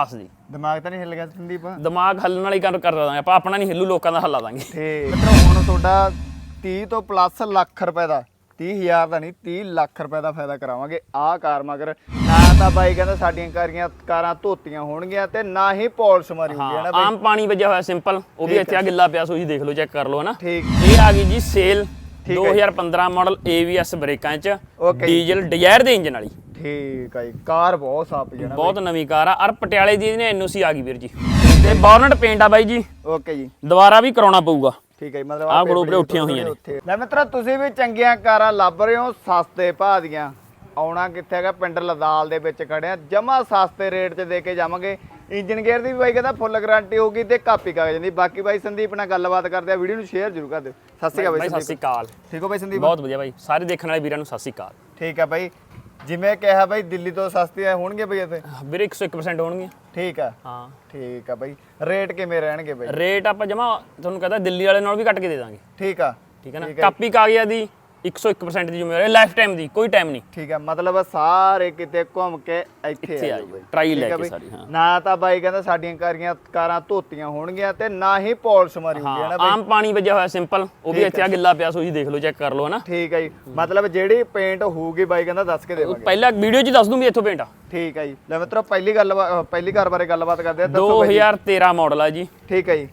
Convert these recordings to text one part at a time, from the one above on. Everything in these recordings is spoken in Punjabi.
ਦੱਸ ਦੀ ਦਿਮਾਗ ਤਾਂ ਨਹੀਂ ਹਿੱਲ ਗਿਆ ਸੰਦੀਪ? ਦਿਮਾਗ ਹੱਲਣ ਵਾਲੀ ਕਰ ਕਰ ਦਾਂਗੇ ਆਪਾਂ ਆਪਣਾ ਨਹੀਂ ਹਿੱਲੂ ਲੋਕਾਂ ਦਾ ਹੱਲਾ ਦਾਂਗੇ। ਤੇ ਮਿੱਤਰੋ ਹੁਣ ਤੁਹਾਡਾ 30 ਤੋਂ ਪਲੱਸ ਲੱਖ ਰੁਪਏ ਦਾ 30000 ਦਾ ਨਹੀਂ 30 ਲੱਖ ਰੁਪਏ ਦਾ ਫਾਇਦਾ ਕਰਾਵਾਂਗੇ। ਆਹ ਕਾਰ ਮਗਰ ਨਾ ਤਾਂ ਬਾਈ ਕਹਿੰਦਾ ਸਾਡੀਆਂ ਕਾਰੀਆਂ ਕਾਰਾਂ ਧੋਤੀਆਂ ਹੋਣਗੀਆਂ ਤੇ ਨਾ ਹੀ ਪਾਲਿਸ਼ ਮਾਰੀ ਹੋਊਗੀ ਹੈ ਨਾ ਬਾਈ। ਆਮ ਪਾਣੀ ਵੱਜਿਆ ਹੋਇਆ ਸਿੰਪਲ ਉਹ ਵੀ ਇੱਥੇ ਆ ਗਿੱਲਾ ਪਿਆ ਸੋ ਜੀ ਦੇਖ ਲਓ ਚੈੱਕ ਕਰ ਲਓ ਹਨਾ। ਠੀਕ। ਇਹ ਆ ਗਈ ਜੀ ਸੇਲ ਠੀਕ ਹੈ। ਜੀ। 2015 ਮਾਡਲ AVS ਬ੍ਰੇਕਾਂ ਚ। ਡੀਜ਼ਲ ਡਿਜ਼ਾਇਰ ਦੇ ਇੰਜਨ ਵਾਲੀ। ਠੀਕ ਹੈ ਜੀ ਕਾਰ ਬਹੁਤ ਸਾਫ਼ ਨਾ ਬਹੁਤ ਨਵੀਂ ਕਾਰ ਆ। ਅਰ ਪਟਿਆਲੇ ਦੀ ਇਹਨੇ ਐਨਓਸੀ ਆ ਗਈ ਵੀਰ ਜੀ। ਤੇ ਬੋਰਨਟ ਪੇਂਟ ਆ ਬਾਈ ਜੀ। ਓਕੇ ਜੀ। ਦੁਬਾਰਾ ਵੀ ਕਰਾਉਣਾ ਪਊਗਾ। ਠੀਕ ਹੈ ਮਤਲਬ ਆਹ ਗਲੋਬਰੇ ਜੀ ਉੱਠੀਆਂ ਹੋਈਆਂ ਨੇ। ਲੈ ਮਿੱਤਰਾ ਤੁਸੀਂ ਵੀ ਚੰਗੀਆਂ ਕਾਰਾਂ ਲੱਭ ਰਹੇ ਹੋ ਸਸਤੇ ਭਾਅ ਦੀਆਂ। ਆਉਣਾ ਕਿੱਥੇ ਹੈਗਾ? ਪਿੰਡ ਲਦਾਲ ਦੇ ਵਿੱਚ ਖੜਿਆ ਜਮਾ ਸਸਤੇ ਰੇਟ 'ਚ ਦੇ ਕੇ ਜਾਵਾਂਗੇ। ਇੰਜਨ ਗੇਅਰ ਦੀ ਵੀ ਬਾਈ ਕਹਿੰਦਾ ਫੁੱਲ ਗਾਰੰਟੀ ਹੋਊਗੀ ਤੇ ਕਾਪੀ ਕਾਗਜ਼ ਦੀ। ਬਾਕੀ ਬਾਈ ਸੰਦੀਪ ਨਾਲ ਗੱਲਬਾਤ ਕਰਦੇ ਆ। ਵੀਡੀਓ ਨੂੰ ਸ਼ੇਅਰ ਜ਼ਰੂਰ ਕਰ ਦਿਓ। ਸਤਿ ਸ਼੍ਰੀ ਅਕਾਲ ਬਾਈ ਸਤਿ ਸ਼੍ਰੀ ਅਕਾਲ। ਠੀਕ ਹੋ ਬਾਈ ਸੰਦੀਪ? ਬਹੁਤ ਵਧੀਆ ਬਾਈ। ਸਾਰੇ ਦੇਖਣ ਵਾਲੇ ਵੀਰਾਂ ਨੂੰ ਸਤਿ ਸ਼੍ਰੀ ਅਕਾਲ। ਠੀਕ ਆ ਬਾਈ। ਜਿਵੇਂ ਕਿਹਾ ਬਾਈ ਦਿੱਲੀ ਤੋਂ ਸਸਤੀਆਂ ਹੋਣਗੇ ਬਈ ਇੱਥੇ? ਵੀਰੇ 101% ਹੋਣਗੇ ਠੀਕ ਆ। ਹਾਂ। ਠੀਕ ਆ ਬਾਈ। ਰੇਟ ਕਿਵੇਂ ਰਹਿਣਗੇ ਬਾਈ? ਰੇਟ ਆਪਾਂ ਜਮਾ ਤੁਹਾਨੂੰ ਕਹਦਾ ਦਿੱਲੀ ਵਾਲੇ ਨਾਲ ਵੀ ਕੱਟ ਕੇ ਦੇ ਦਾਂਗੇ। ਠੀਕ ਆ। ਠੀਕ ਹੈ ਨਾ। ਕਾਪੀ ਕਾਗਜ਼ਾਂ ਦੀ 101% ਦੀ ਜ਼ਿੰਮੇਵਾਰੀ ਲਾਈਫ ਟਾਈਮ ਦੀ ਕੋਈ ਟਾਈਮ ਨਹੀਂ। ਠੀਕ ਹੈ ਮਤਲਬ ਸਾਰੇ ਕਿਤੇ ਘੁੰਮ ਕੇ ਇੱਥੇ ਇੱਥੇ ਆ ਆ ਜਾਓ ਜਾਓ, ਬਾਈ। ਟਰਾਈ ਠੀਕ ਲੈ ਹੈ ਕੇ ਬਾਈ? ਸਾਰੀ, ਹਾਂ। ਨਾ ਤਾਂ ਬਾਈ ਕਹਿੰਦਾ ਸਾਡੀਆਂ ਕਾਰੀਆਂ ਕਾਰਾਂ ਧੋਤੀਆਂ ਹੋਣਗੀਆਂ ਤੇ ਨਾ ਹੀ ਪਾਲਿਸ਼ ਮਾਰੀ ਹੋਊਗੀ ਹੈ ਨਾ ਹਾਂ ਬਾਈ? ਆਮ ਪਾਣੀ ਵੱਜਿਆ ਹੋਇਆ ਸਿੰਪਲ ਉਹ ਵੀ ਇੱਥੇ ਆ ਗਿੱਲਾ ਪਿਆ ਸੋ ਜੀ ਦੇਖ ਲਓ ਚੈੱਕ ਕਰ ਲਓ ਹਨਾ ਠੀਕ ਹੈ ਜੀ। ਮਤਲਬ ਜਿਹੜੀ ਪੇਂਟ ਹੋਊਗੀ ਬਾਈ ਕਹਿੰਦਾ ਦੱਸ ਕੇ ਦੇਵਾਂਗੇ। ਪਹਿਲਾਂ ਵੀਡੀਓ 'ਚ ਹੀ ਦੱਸ ਦੂੰ ਵੀ ਇੱਥੋਂ ਪੇਂਟ ਆ ਠੀਕ ਹੈ ਜੀ। ਲੈ ਮਿੱਤਰੋ ਪਹਿਲੀ ਗੱਲ ਪਹਿਲੀ ਕਾਰ ਬਾਰੇ ਗੱਲਬਾਤ ਕਰਦੇ ਆ ਦੱਸੋ ਬਾਈ ਜੀ। 2013 ਮਾਡਲ ਆ ਜੀ। ਠੀਕ ਹੈ ਜੀ।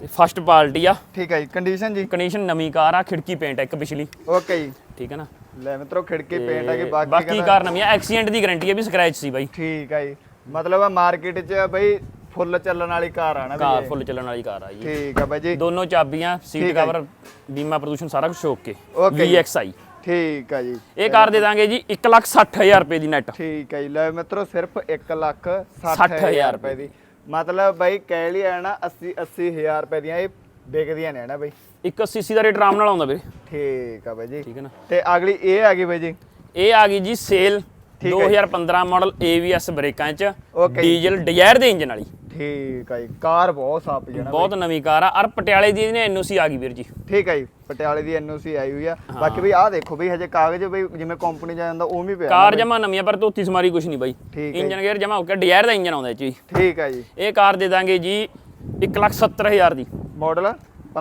ਤੇ ਫਸਟ ਪਾਰਟੀ ਆ। ਠੀਕ ਹੈ ਜੀ ਕੰਡੀਸ਼ਨ ਜੀ? ਕੰਡੀਸ਼ਨ ਨਵੀਂ ਕਾਰ ਆ ਖਿੜਕੀ ਪੇਂਟ ਆ ਇੱਕ ਪਿਛਲੀ। ਓਕੇ ਜੀ। ਠੀਕ ਹੈ ਨਾ? ਲੈ ਮਿੱਤਰੋ ਖਿੜਕੀ ਪੇਂਟ ਆ ਕਿ ਬਾਕੀ ਬਾਕੀ ਕਾਰ ਨਵੀਂ ਆ ਐਕਸੀਡੈਂਟ ਦੀ ਗਾਰੰਟੀ ਆ ਵੀ ਸਕ੍ਰੈਚ ਸੀ ਬਾਈ। ਠੀਕ ਹੈ ਜੀ। ਮਤਲਬ ਮਾਰਕੀਟ 'ਚ ਬਈ ਫੁੱਲ ਚੱਲਣ ਵਾਲੀ ਕਾਰ ਆ ਨਾ ਕਾਰ। ਫੁੱਲ ਚੱਲਣ ਵਾਲੀ ਕਾਰ ਆ ਜੀ। ਠੀਕ ਹੈ ਬਾਈ ਜੀ। ਦੋਨੋਂ ਚਾਬੀਆਂ ਸੀਟ ਕਵਰ ਬੀਮਾ ਪ੍ਰਦੂਸ਼ਣ ਸਾਰਾ ਕੁਝ ਓਕੇ। VXI ਠੀਕ ਹੈ ਜੀ। ਇਹ ਕਾਰ ਦੇ ਦਾਂਗੇ ਜੀ 160000 ਰੁਪਏ ਦੀ ਨੈਟ ਠੀਕ ਹੈ ਜੀ। ਲੈ ਮਿੱਤਰੋ ਸਿਰਫ 1 ਲੱਖ 60,000 60000 ਰੁਪਏ ਦੀ। ਮਤਲਬ ਬਾਈ ਕਹਿ ਲਿਆ ਨਾ 80 80000 ਰੁਪਏ ਦੀਆਂ ਇਹ ਵਿਕਦੀਆਂ ਨੇ ਨਾ ਬਾਈ। ਇੱਕ 80 ਦਾ ਰੇਟ ਆਰਾਮ ਨਾਲ ਆਉਂਦਾ ਵੀਰੇ। ਠੀਕ ਆ ਬਾਈ ਜੀ। ਠੀਕ ਹੈ ਨਾ। ਤੇ ਅਗਲੀ ਇਹ ਆ ਗਈ ਬਾਈ ਜੀ। ਇਹ ਆ ਗਈ ਜੀ ਸੇਲ ਠੀਕ ਹੈ 2015 ਮਾਡਲ AVS ਬ੍ਰੇਕਾਂ ਚ। ਡੀਜ਼ਲ ਡਿਜ਼ਾਇਰ ਦੇ ਇੰਜਨ ਵਾਲੀ। ਠੀਕ ਆ ਜੀ ਕਾਰ ਬਹੁਤ ਸਾਫ਼ ਜਣਾ ਬਹੁਤ ਨਵੀਂ ਕਾਰ ਆ। ਅਰ ਪਟਿਆਲੇ ਦੀ ਇਹਨੇ ਐਨਓਸੀ ਆ ਗਈ ਵੀਰ ਜੀ। ਠੀਕ ਹੈ ਜੀ ਪਟਿਆਲੇ ਦੀ ਐਨਓਸੀ ਆਈ ਹੋਈ ਆ। ਬਾਕੀ ਬਈ ਆਹ ਦੇਖੋ ਬਈ ਹਜੇ ਕਾਗਜ਼ ਬਈ ਜਿਵੇਂ ਕੰਪਨੀ ਜਾ ਜਾਂਦਾ ਉਹ ਵੀ ਪਿਆ ਕਾਰ ਜਮਾ ਨਵੀਂ ਆ ਪਰ ਧੋਤੀ ਸਮਾਰੀ ਕੁਝ ਨਹੀਂ ਬਾਈ। ਹੈ ਇੰਜਨ ਗੇਅਰ ਜਮਾ ਹੋ ਕੇ ਡਿਜ਼ਾਇਰ ਦਾ ਇੰਜਨ ਆਉਂਦਾ ਇਹ ਚ ਜੀ ਠੀਕ ਹੈ ਜੀ। ਇਹ ਕਾਰ ਦੇ ਦਾਂਗੇ ਜੀ 170000 ਦੀ। ਮਾਡਲ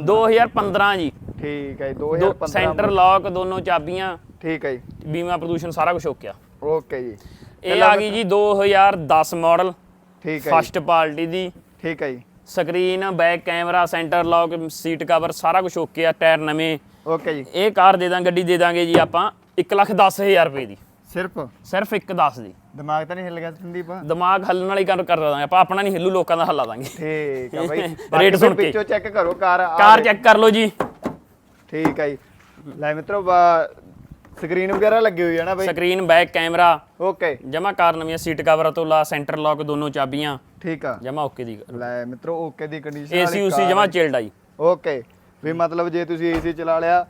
2015 ਜੀ। ਠੀਕ ਹੈ ਜੀ ਦੋ 2015 ਸੈਂਟਰ ਲੌਕ ਦੋਨੋਂ ਚਾਬੀਆਂ। ਠੀਕ ਹੈ ਜੀ। ਬੀਮਾ ਪ੍ਰਦੂਸ਼ਣ ਸਾਰਾ ਕੁਝ ਓਕੇ ਆ ਓਕੇ ਜੀ। ਇਹ ਆ ਗਈ ਜੀ 2010 ਮਾਡਲ ਠੀਕ ਹੈ ਫਸਟ ਪਾਰਟੀ ਦੀ। ਠੀਕ ਹੈ ਜੀ। Screen back camera center lock seat cover ਸਾਰਾ ਕੁਝ ਓਕੇ ਆ ਟਾਇਰ ਨਵੇਂ। ਓਕੇ ਜੀ। ਇਹ ਕਾਰ ਦੇ ਦਾਂ ਗੱਡੀ ਦੇ ਦਾਂਗੇ ਜੀ ਆਪਾਂ 110000 ਰੁਪਏ ਦੀ। ਸਿਰਫ? ਸਿਰਫ 110 ਦੀ। ਦਿਮਾਗ ਤਾਂ ਨਹੀਂ ਹਿੱਲ ਗਿਆ ਸੰਦੀਪ? ਦਿਮਾਗ ਹੱਲਣ ਵਾਲੀ ਕਰ ਕਰ ਦਾਂਗੇ ਆਪਾਂ ਆਪਣਾ ਨਹੀਂ ਹਿੱਲੂ ਲੋਕਾਂ ਦਾ ਹੱਲਾ ਦਾਂਗੇ। ਠੀਕ ਆ ਬਾਈ। ਰੇਟ ਬਾਕੀ ਸੁਣ ਕੇ। ਪਿੱਛੋਂ ਚੈੱਕ ਕਰੋ ਕਾਰ ਕਾਰ ਚੈੱਕ ਕਰ ਲਓ ਜੀ। ਠੀਕ ਆ ਜੀ। ਲੈ ਮਿੱਤਰੋ ਸਕਰੀਨ ਵਗੈਰਾ ਲੱਗੀ ਹੋਈ ਹੈ ਨਾ ਬਾਈ? ਸਕਰੀਨ ਬੈਕ ਕੈਮਰਾ ਓਕੇ ਜਮਾ ਕਾਰ ਨਵੀਂ ਸੀਟ ਕਵਰ ਤੋਂ ਲਾ ਸੈਂਟਰ ਲੌਕ ਦੋਨੋਂ ਚਾਬੀਆਂ। ਠੀਕ ਆ। ਜਮਾ ਓਕੇ ਦੀ ਲੈ ਮਿੱਤਰੋ ਓਕੇ ਦੀ ਕੰਡੀਸ਼ਨ ਏਸੀ ਉਸੀ ਜਮਾ ਚਿਲਡ ਆਈ ਓਕੇ ਵੀ ਮਤਲਬ ਜੇ ਤੁਸੀਂ ਏਸੀ ਚਲਾ ਲਿਆ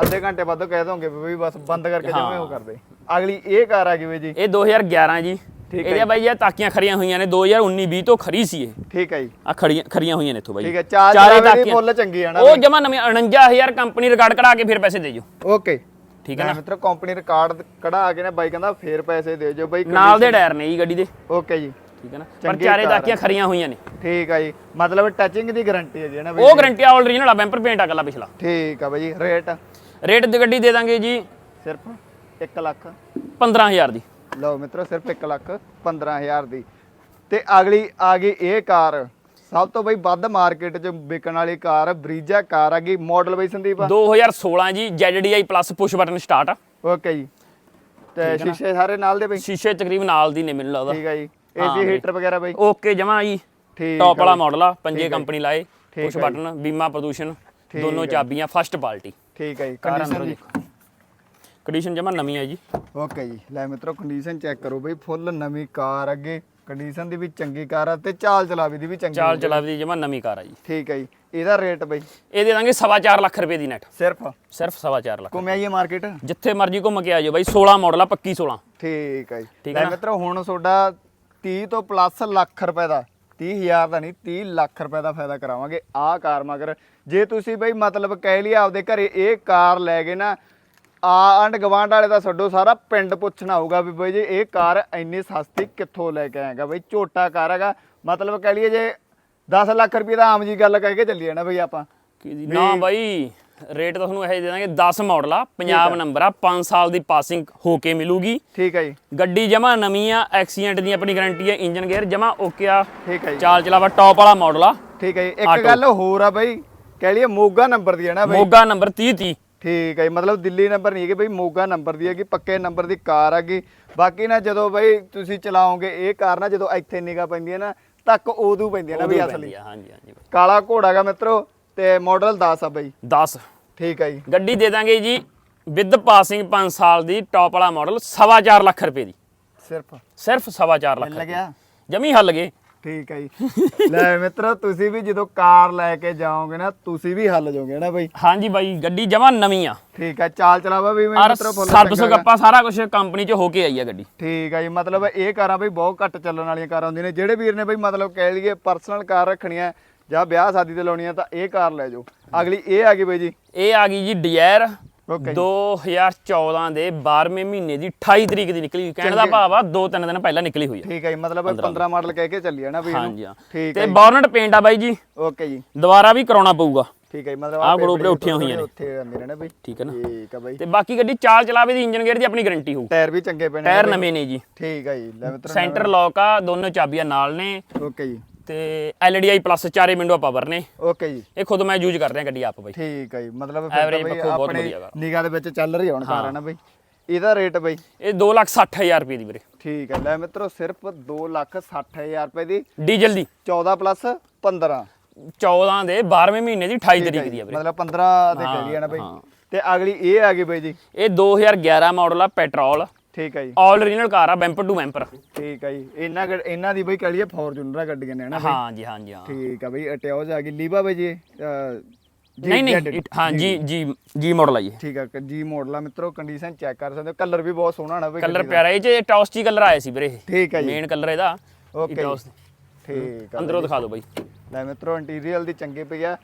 ਅੱਧੇ ਘੰਟੇ ਬਾਅਦ ਕਹਿ ਦੋਗੇ ਵੀ ਬਸ ਬੰਦ ਕਰਕੇ ਜਮੇ ਉਹ ਕਰਦੇ। ਅਗਲੀ ਇਹ ਕਾਰ ਆ ਗਈ ਜੀ। ਇਹ 2011 ਜੀ। ਠੀਕ ਹੈ ਇਹਦੇ ਬਾਈ ਇਹ ਤਾਕੀਆਂ ਖੜੀਆਂ ਹੋਈਆਂ ਨੇ 2019 20 ਤੋਂ ਖਰੀ ਸੀ ਇਹ। ਠੀਕ ਹੈ ਜੀ। ਆ ਖੜੀਆਂ ਖਰੀਆਂ ਹੋਈਆਂ ਨੇ ਇੱਥੋਂ ਬਾਈ। ਠੀਕ ਹੈ ਚਾਰ ਚਾਰੇ ਤਾਕੀਆਂ। ਫੁੱਲ ਚੰਗੀ ਆ ਨਾ ਉਹ ਜਮਾ ਨਵੀਂ 49000 ਕੰਪਨੀ ਰਿਕਾਰਡ ਕਢਾ ਕੇ ਫਿਰ ਪੈਸੇ ਦੇ ਜੋ ਓਕੇ ਠੀਕ ਹੈ ਨਾ? ਮਿੱਤਰੋ ਕੰਪਨੀ ਰਿਕਾਰਡ ਕਢਾ ਕੇ ਨਾ ਬਾਈ ਕਹਿੰਦਾ ਫੇਰ ਪੈਸੇ ਦੇ ਜੋ ਬਾਈ ਨਾਲ ਦੇ ਟਾਇਰ ਨੇ ਜੀ ਗੱਡੀ ਦੇ। ਓਕੇ ਜੀ। ਠੀਕ ਹੈ ਨਾ? ਪਰ ਚਾਰੇ ਕਾਰ ਆ। ਤਾਕੀਆਂ ਖਰੀਆਂ ਹੋਈਆਂ ਨੇ। ਠੀਕ ਆ ਜੀ। ਮਤਲਬ ਟੱਚਿੰਗ ਦੀ ਗਾਰੰਟੀ ਹੈ ਜੀ ਨਾ ਬਾਈ ਉਹ ਗਰੰਟੀ ਆ ਓਰੀਜਨਲ ਆ ਬੈਂਪਰ ਪੇਂਟ ਆ ਕੱਲਾ ਪਿਛਲਾ। ਠੀਕ ਆ ਬਾਈ ਜੀ ਰੇਟ ਰੇਟ ਦੀ ਗੱਡੀ ਦੇ ਦਾਂਗੇ ਜੀ ਸਿਰਫ 1 ਲੱਖ। 15000 ਦੀ। ਲਓ ਮਿੱਤਰੋ ਸਿਰਫ 1 ਲੱਖ 15000 ਦੀ। ਤੇ ਅਗਲੀ ਆ ਗਈ ਇਹ ਕਾਰ। ਸਭ ਤੋਂ ਬਈ ਵੱਧ ਮਾਰਕੀਟ 'ਚ ਵਿਕਣ ਵਾਲੀ ਕਾਰ ਬਰੀਜਾ ਕਾਰ ਆ ਗਈ ਮਾਡਲ ਬਈ ਸੰਦੀਪ? 2016 ਜੀ ZDI plus push button start ਆ। ਓਕੇ ਜੀ। ਤੇ ਸ਼ੀਸ਼ੇ ਸਾਰੇ ਨਾਲ ਦੇ ਬਈ? ਸ਼ੀਸ਼ੇ ਤਕਰੀਬਨ ਨਾਲ ਦੀ ਨੇ ਮੈਨੂੰ ਲੱਗਦਾ। ਠੀਕ ਆ ਜੀ। ਹਾਂ ਏਸੀ। ਹੀਟਰ ਵਗੈਰਾ ਬਈ? ਓਕੇ ਜਮਾ ਜੀ। ਠੀਕ ਟੌਪ ਆ ਵਾਲਾ। ਮਾਡਲ ਆ ਪੰਜੇ ਆ ਕੰਪਨੀ ਲਾਏ ਪੁਸ਼ ਆ। ਬਟਨ ਬੀਮਾ ਪ੍ਰਦੂਸ਼ਣ ਦੋਨੋਂ ਆ। ਚਾਬੀਆਂ ਫਸਟ ਪਾਰਟੀ ਠੀਕ ਆ ਜੀ। ਕਾਰ ਅੰਦਰੋਂ ਦੇਖੋ। ਕੰਡੀਸ਼ਨ ਜਮਾ ਨਵੀਂ ਹੈ ਜੀ। ਓਕੇ ਜੀ। ਲੈ ਮਿੱਤਰੋ ਕੰਡੀਸ਼ਨ ਚੈੱਕ ਕਰੋ ਬਈ। ਫੁੱਲ ਨਵੀਂ ਕਾਰ ਅੱਗੇ। ਕੰਡੀਸ਼ਨ ਦੀ ਵੀ ਚੰਗੀ ਕਾਰ ਆ ਤੇ ਚਾਲ ਚਲਾਵੀ ਦੀ ਵੀ ਚੰਗੀ ਚਾਲ ਚਲਾਵਦੀ ਜਮਾ ਨਵੀਂ ਕਾਰ ਆ ਜੀ। ਠੀਕ ਹੈ ਜੀ। ਇਹਦਾ ਰੇਟ ਬਈ? ਇਹ ਦੇ ਦਾਂਗੇ ਸਵਾ ਚਾਰ ਲੱਖ ਰੁਪਏ ਦੀ ਨੈਟ ਸਿਰਫ? ਸਿਰਫ ਸਵਾ ਚਾਰ ਲੱਖ। ਘੁੰਮਿਆ ਇਹ ਮਾਰਕੀਟ ਜਿੱਥੇ ਮਰਜ਼ੀ ਘੁੰਮ ਕੇ ਆ ਜਾਓ ਬਾਈ 16 ਮਾਡਲ ਆ ਪੱਕੀ 16 ਠੀਕ ਹੈ ਜੀ। ਲੈ? ਮਿੱਤਰੋ ਹੁਣ ਤੁਹਾਡਾ 30 ਤੋਂ ਪਲੱਸ ਲੱਖ ਰੁਪਏ ਦਾ 30000 ਦਾ ਨਹੀਂ 30 ਲੱਖ ਰੁਪਏ ਦਾ ਫਾਇਦਾ ਕਰਾਵਾਂਗੇ ਆਹ ਕਾਰ ਮਗਰ। ਜੇ ਤੁਸੀਂ ਬਈ ਮਤਲਬ ਕਹਿ ਲਈ ਆਪਦੇ ਘਰੇ ਇਹ ਕਾਰ ਲੈ ਗਏ ਨਾ ਆ ਆਂਡ ਗਵਾਂਡ ਵਾਲੇ ਦਾ ਛੱਡੋ ਸਾਰਾ ਪਿੰਡ ਪੁੱਛਣਾ ਹੋਊਗਾ ਵੀ ਬਈ ਜੀ ਇਹ ਕਾਰ ਇੰਨੀ ਸਸਤੀ ਕਿੱਥੋਂ ਲੈ ਕੇ ਆਏਗਾ? ਬਈ ਝੋਟਾ ਕਾਰ ਹੈਗਾ ਮਤਲਬ ਕਹ ਲਈਏ ਜੇ 10 ਲੱਖ ਰੁਪਏ ਦਾ ਆਮ ਜੀ ਗੱਲ ਕਹਿ ਕੇ ਚੱਲੀਏ ਨਾ ਬਈ ਆਪਾਂ। ਕੀ ਜੀ? ਨਾ ਬਾਈ ਰੇਟ ਤਾਂ ਤੁਹਾਨੂੰ ਇਹ ਦੇ ਦਾਂਗੇ 10 ਮਾਡਲ ਆ ਪੰਜਾਬ ਨੰਬਰ ਆ 5 ਸਾਲ ਦੀ ਪਾਸਿੰਗ ਹੋ ਕੇ ਮਿਲੂਗੀ। ਠੀਕ ਹੈ ਜੀ। ਗੱਡੀ ਜਮਾ ਨਵੀਂ ਆ ਐਕਸੀਡੈਂਟ ਦੀ ਆਪਣੀ ਗਾਰੰਟੀ ਆ ਇੰਜਨ ਗੇਅਰ ਜਮਾ ਓਕੇ ਆ। ਠੀਕ ਹੈ ਜੀ। ਚਾਲ ਚਲਾਵਾ ਟੌਪ ਵਾਲਾ ਮਾਡਲ ਆ। ਠੀਕ ਹੈ ਜੀ। ਇੱਕ। ਗੱਲ ਹੋਰ ਆ ਬਈ ਕਹਿ ਲਈਏ ਮੋਗਾ ਨੰਬਰ ਦੀ ਹੈ ਨਾ ਬਈ। ਮੋਗਾ ਨੰਬਰ 30 30 ਠੀਕ ਹੈ ਜੀ, ਮਤਲਬ ਦਿੱਲੀ ਨੰਬਰ ਨਹੀਂ ਹੈਗੀ ਬਈ ਮੋਗਾ ਨੰਬਰ ਦੀ ਹੈਗੀ ਪੱਕੇ ਨੰਬਰ ਦੀ ਕਾਰ ਹੈਗੀ। ਬਾਕੀ ਨਾ ਜਦੋਂ ਬਈ ਤੁਸੀਂ ਚਲਾਓਗੇ ਇਹ ਕਾਰ ਨਾ ਜਦੋਂ ਇੱਥੇ ਨਿਗਾ ਪੈਂਦੀ ਹੈ ਨਾ ਤੱਕ ਉਦੋਂ ਪੈਂਦੀ ਹੈ ਨਾ ਬਈ ਅਸਲੀ। ਹਾਂਜੀ ਹਾਂਜੀ। ਕਾਲਾ ਘੋੜਾ ਹੈਗਾ ਮਿੱਤਰੋ ਤੇ ਮਾਡਲ 10 ਆ ਬਈ। 10 ਠੀਕ ਹੈ ਜੀ। ਗੱਡੀ ਦੇ ਦਾਂਗੇ ਜੀ ਵਿਦ ਪਾਸਿੰਗ 5 ਸਾਲ ਦੀ ਟੌਪ ਵਾਲਾ ਮਾਡਲ 4.5 ਲੱਖ ਰੁਪਏ ਦੀ। ਸਿਰਫ। ਸਿਰਫ 4.5 ਲੱਖ ਮਿਲ ਗਿਆ। ਜਮੀ ਹੱਲ ਗਏ। ਠੀਕ ਹੈ ਜੀ। ਲੈ ਮਿੱਤਰੋ ਤੁਸੀਂ ਵੀ ਜਦੋਂ ਕਾਰ ਲੈ ਕੇ ਜਾਓਗੇ ਨਾ ਤੁਸੀਂ ਵੀ ਹੱਲ ਜਾਓਗੇ ਨਾ ਬਈ? ਹਾਂਜੀ ਬਾਈ ਗੱਡੀ ਜਮਾ ਨਵੀਂ ਆ। ਠੀਕ ਹੈ ਚਾਲ ਚਲਾਵਾ ਵੀ ਮਿੱਤਰੋ ਫੁੱਲ ਸਰਵਿਸ। ਗੱਪਾ ਸਾਰਾ ਕੁਝ ਕੰਪਨੀ ਚ ਹੋ ਕੇ ਆਈ ਆ ਗੱਡੀ। ਠੀਕ ਹੈ ਜੀ ਮਤਲਬ ਇਹ ਕਾਰਾਂ ਬਈ ਬਹੁਤ ਘੱਟ ਚੱਲਣ ਵਾਲੀਆਂ ਕਾਰਾਂ ਹੁੰਦੀਆਂ ਨੇ। ਜਿਹੜੇ ਵੀਰ ਨੇ ਬਈ ਮਤਲਬ ਕਹਿ ਲਈਏ ਪਰਸਨਲ ਕਾਰ ਰੱਖਣੀ ਹੈ ਜਾਂ ਵਿਆਹ ਸ਼ਾਦੀ ਤੇ ਲਾਉਣੀ ਹੈ ਤਾਂ ਇਹ ਕਾਰ ਲੈ ਜਾਓ। ਅਗਲੀ ਇਹ ਆ ਗਈ ਬਈ ਜੀ। ਇਹ ਆ ਗਈ ਜੀ ਡਿਜ਼ਾਇਰ ਓਕੇ 2014 ਦੇ 12ਵੇਂ ਮਹੀਨੇ ਦੀ 28 ਤਰੀਕ ਦੀ ਨਿਕਲੀ। ਕਹਿਣ ਦਾ ਭਾਵ ਆ 2-3 ਦਿਨ ਪਹਿਲਾਂ ਨਿਕਲੀ ਹੋਈ ਆ। ਠੀਕ ਹੈ ਜੀ ਮਤਲਬ 15 ਮਾਡਲ ਕਹਿ ਕੇ ਚੱਲੀ ਹੈ ਨਾ ਇਹਨੂੰ? ਹਾਂਜੀ ਹਾਂ। ਤੇ ਬੋਰਨਟ ਪੇਂਟ ਆ ਬਾਈ ਜੀ। ਓਕੇ ਜੀ। ਦੁਬਾਰਾ ਵੀ ਕਰਾਉਣਾ ਪਊਗਾ। ਠੀਕ ਹੈ ਜੀ ਮਤਲਬ ਆਹ ਗਲੋਬਰੇ ਪੇਪਰ ਉੱਠੀਆਂ ਹੋਈਆਂ ਨੇ। ਉੱਥੇ ਆਉਂਦੇ ਨੇ ਨਾ ਬਈ। ਠੀਕ ਹੈ ਨਾ। ਠੀਕ ਹੈ ਬਈ। ਤੇ ਬਾਕੀ ਗੱਡੀ ਚਾਲ ਚਲਾਵੇ ਦੀ ਇੰਜਨ ਗੇਅਰ ਦੀ ਆਪਣੀ ਗਾਰੰਟੀ ਹੋਊ। ਟਾਇਰ ਵੀ ਚੰਗੇ ਨੇ ਟਾਇਰ ਨਵੇਂ ਨੇ ਜੀ। ਠੀਕ ਹੈ ਜੀ ਲੈ ਮਿੱਤਰੋ ਸੈਂਟਰ ਲੌਕ ਆ ਦੋਨੋਂ ਚਾਬੀਆਂ ਨਾਲ ਨੇ। ਓਕੇ ਜੀ। ਤੇ ਐਲਡੀਆਈ ਪਲੱਸ ਚਾਰੇ ਵਿੰਡੋ ਪਾਵਰ ਨੇ ਓਕੇ ਜੀ। ਇਹ ਖੁਦ ਮੈਂ ਯੂਜ਼ ਕਰ ਰਿਹਾ ਗੱਡੀ ਆਪ ਬਾਈ। ਠੀਕ ਹੈ ਜੀ। ਮਤਲਬ ਬਈ ਪੱਖੋਂ ਬਹੁਤ ਆਪਣੇ ਵਧੀਆ ਗਾ। ਨਿਗਾਹ ਦੇ ਵਿੱਚ ਚੱਲ ਰਹੀ ਹੁਣ ਕਾਰ ਹੈ। ਨਾ ਬਈ। ਇਹਦਾ ਰੇਟ ਬਈ? ਇਹ 260000 ਰੁਪਏ ਦੀ ਵੀਰੇ। ਠੀਕ ਹੈ ਲੈ ਮਿੱਤਰੋ ਸਿਰਫ 260000 ਰੁਪਏ ਦੀ ਡੀਜ਼ਲ ਦੀ। 14 ਪਲੱਸ 15 14 ਦੇ 12ਵੇਂ ਮਹੀਨੇ ਦੀ 28 ਤਰੀਕ ਦੀ ਆ ਵੀਰੇ। ਮਤਲਬ 15 ਤੇ ਕਹਿ ਲਈਏ ਨਾ ਬਈ। ਤੇ ਅਗਲੀ ਇਹ ਆ ਗਈ ਬਈ ਜੀ। ਇਹ 2011 ਮਾਡਲ ਆ ਪੈਟਰੋਲ ਠੀਕ ਹੈ ਜੀ। ਆਲ ਓਰੀਜਨਲ ਕਾਰ ਆ ਬੈਂਪਰ ਟੂ ਬੈਂਪਰ ਠੀਕ ਹੈ ਜੀ। ਇਹਨਾਂ ਇਹਨਾਂ ਦੀ ਬਈ ਕਹਿ ਲਈਏ ਫੋਰਚੂਨਰ ਗੱਡੀਆਂ ਨੇ ਨਾ ਬਈ? ਹਾਂ ਜੀ ਹਾਂ। ਜੀ ਹਾਂ ਠੀਕ ਹੈ ਬਈ ਅਟਿਓਜ਼ ਆ ਗਈ। ਲੀਵਾ ਬਈ ਜੀ ਨਹੀਂ ਨਹੀਂ ਹਾਂ ਜੀ ਜੀ ਜੀ ਮਾਡਲ ਆ ਜੀ। ਠੀਕ ਹੈ ਜੀ ਮਾਡਲ ਆ। ਮਿੱਤਰੋ ਕੰਡੀਸ਼ਨ ਚੈੱਕ ਕਰ ਸਕਦੇ ਹੋ। ਕਲਰ ਵੀ ਬਹੁਤ ਸੋਹਣਾ ਨਾ ਬਈ ਕਲਰ। ਪਿਆਰਾ ਇਹ ਚ ਟੌਸਟੀ ਕਲਰ ਆਇਆ ਸੀ ਵੀਰੇ ਠੀਕ ਹੈ ਜੀ। ਮੇਨ ਕਲਰ ਇਹਦਾ। ਓਕੇ ਠੀਕ ਆ ਅੰਦਰੋਂ ਦਿਖਾ ਦਿਓ ਬਾਈ। ਲੈ ਮਿੱਤਰੋ ਇੰਟੀਰੀਅਰ ਦੀ ਚੰਗੀ ਪਈ ਆ।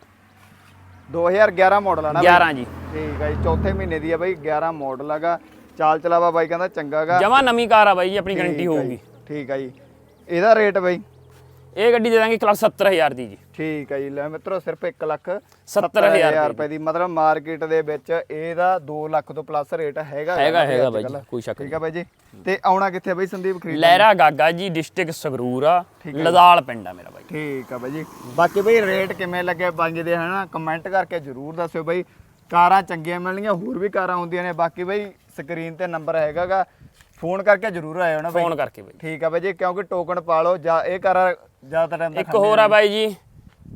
2011 ਮਾਡਲ ਆ ਨਾ ਬਈ? 11 ਜੀ। ਠੀਕ ਹੈ ਜੀ। ਚੌਥੇ ਮਹੀਨੇ ਦੀ ਆ ਬਈ 11 ਮਾਡਲ ਹੈਗਾ ਚਾਲ ਚਲਾਵਾ ਬਾਈ ਕਹਿੰਦਾ ਚੰਗਾ ਹੈਗਾ ਜਮਾ ਨਵੀਂ ਕਾਰ ਆ ਬਾਈ ਜੀ ਆਪਣੀ ਗਾਰੰਟੀ ਆ ਹੋਊਗੀ। ਠੀਕ ਹੈ ਜੀ। ਇਹਦਾ ਰੇਟ ਬਈ? ਇਹ ਗੱਡੀ ਦੇ ਦਾਂਗੇ ਕਲਾਸ 70000 ਦੀ ਜੀ। ਠੀਕ ਹੈ ਜੀ ਲੈ ਮਿੱਤਰੋ ਸਿਰਫ 1 ਲੱਖ 70,000 70,000 ਰੁਪਏ ਦੀ। ਮਤਲਬ ਮਾਰਕੀਟ ਦੇ ਵਿੱਚ ਇਹਦਾ 2 ਲੱਖ ਤੋਂ ਪਲੱਸ ਰੇਟ ਹੈਗਾ ਹੈਗਾ ਬਈ ਹੈਗਾ ਬਾਈ। ਕੋਈ ਸ਼ੱਕ ਨਹੀਂ। ਠੀਕ ਹੈ ਬਾਈ ਜੀ। ਤੇ ਆਉਣਾ ਕਿੱਥੇ ਬਈ ਸੰਦੀਪ? ਖਰੀਦ ਲਹਿਰਾ ਗਾਗਾ ਜੀ ਡਿਸਟ੍ਰਿਕਟ ਸੰਗਰੂਰ ਆ। ਲਦਾਲ ਪਿੰਡ ਆ ਮੇਰਾ ਬਾਈ। ਠੀਕ ਆ ਬਾਈ ਜੀ। ਬਾਕੀ ਬਈ ਰੇਟ ਕਿਵੇਂ ਲੱਗੇ ਪੰਜ ਦੇ ਹਨਾ ਕਮੈਂਟ ਕਰਕੇ ਜਰੂਰ ਦੱਸਿਓ ਬਈ। ਕਾਰਾਂ ਚੰਗੀਆਂ ਮਿਲਣਗੀਆਂ ਹੋਰ ਵੀ ਕਾਰਾਂ ਹੁੰਦੀਆਂ ਨੇ। ਬਾਕੀ ਬਈ ਸਕਰੀਨ ਤੇ ਨੰਬਰ ਹੈਗਾਗਾ। ਫੋਨ ਕਰਕੇ ਜਰੂਰ ਆਇਓ ਨਾ ਬਈ। ਫੋਨ ਕਰਕੇ ਬਾਈ। ਠੀਕ ਆ ਬਾਈ ਜੀ ਕਿਉਂਕਿ ਟੋਕਨ ਪਾ ਲਓ ਜਾਂ ਇਹ ਕਾਰਾਂ ਜ਼ਿਆਦਾ ਟਾਈਮ ਇੱਕ ਹੋਰ ਆ ਬਾਈ ਜੀ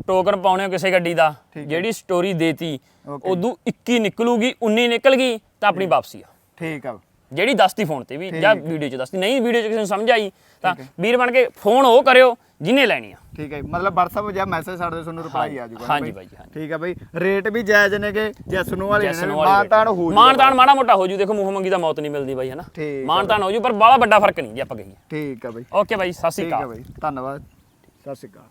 ਟੋਕਨ ਪਾਉਣੇ ਹੋ ਕਿਸੇ ਗੱਡੀ ਦਾ ਜਿਹੜੀ ਸਟੋਰੀ ਦੇਤੀ. ਉਦੋਂ 21 ਨਿਕਲੂਗੀ 19 ਨਿਕਲ ਗਈ ਤਾਂ ਆਪਣੀ ਵਾਪਸੀ ਆ। ਠੀਕ ਆ। ਜਿਹੜੀ ਦੱਸਤੀ ਫੋਨ ਤੇ ਵੀ ਜਾਂ ਵੀਡੀਓ 'ਚ ਦੱਸਤੀ। ਨਹੀਂ ਵੀਡੀਓ 'ਚ ਕਿਸੇ ਨੂੰ ਸਮਝ ਆਈ ਤਾਂ ਵੀਰ ਬਣ ਕੇ ਫੋਨ ਉਹ ਕਰਿਓ ਜਿਹਨੇ ਲੈਣੀ ਆ। ਠੀਕ ਹੈ ਜੀ। ਮਤਲਬ WhatsApp ਜਾਂ ਮੈਸੇਜ ਸਾਡੇ ਤੁਹਾਨੂੰ ਰਿਪਲਾਈ ਆ ਜਾਊਗਾ ਨਾ ਹਾਂਜੀ ਬਾਈ? ਜੀ, ਹਾਂਜੀ। ਠੀਕ ਆ ਬਈ। ਰੇਟ ਵੀ ਜਾਇਜ਼ ਨੇਗੇ ਜੈਸ ਨੂੰ ਵਾਲੇ ਜੈਸਨ ਨੇ ਵਾਲੀ ਮਾਨਤਾਨ ਹੋ ਜੂਗਾ। ਮਾਨਤਾਨ ਮਾੜਾ ਮੋਟਾ ਹੋ ਜੂ। ਦੇਖੋ ਮੂੰਹ ਮੰਗੀ ਦਾ ਮੌਤ ਨਹੀਂ ਮਿਲਦੀ ਬਾਈ ਹਨਾ? ਠੀਕ ਆ ਮਾਨਤਾਨ ਹੋ ਜੂ ਪਰ ਬਾਹਲਾ ਵੱਡਾ ਫ਼ਰਕ ਨਹੀਂ ਜੇ ਆਪਾਂ ਕਹੀਏ। ਠੀਕ ਆ ਬਈ। ਓਕੇ ਬਾਈ ਸਤਿ ਸ਼੍ਰੀ ਠੀਕ ਅਕਾਲ। ਬਈ। ਧੰਨਵਾਦ। ਸਤਿ ਸ਼੍ਰੀ ਅਕਾਲ।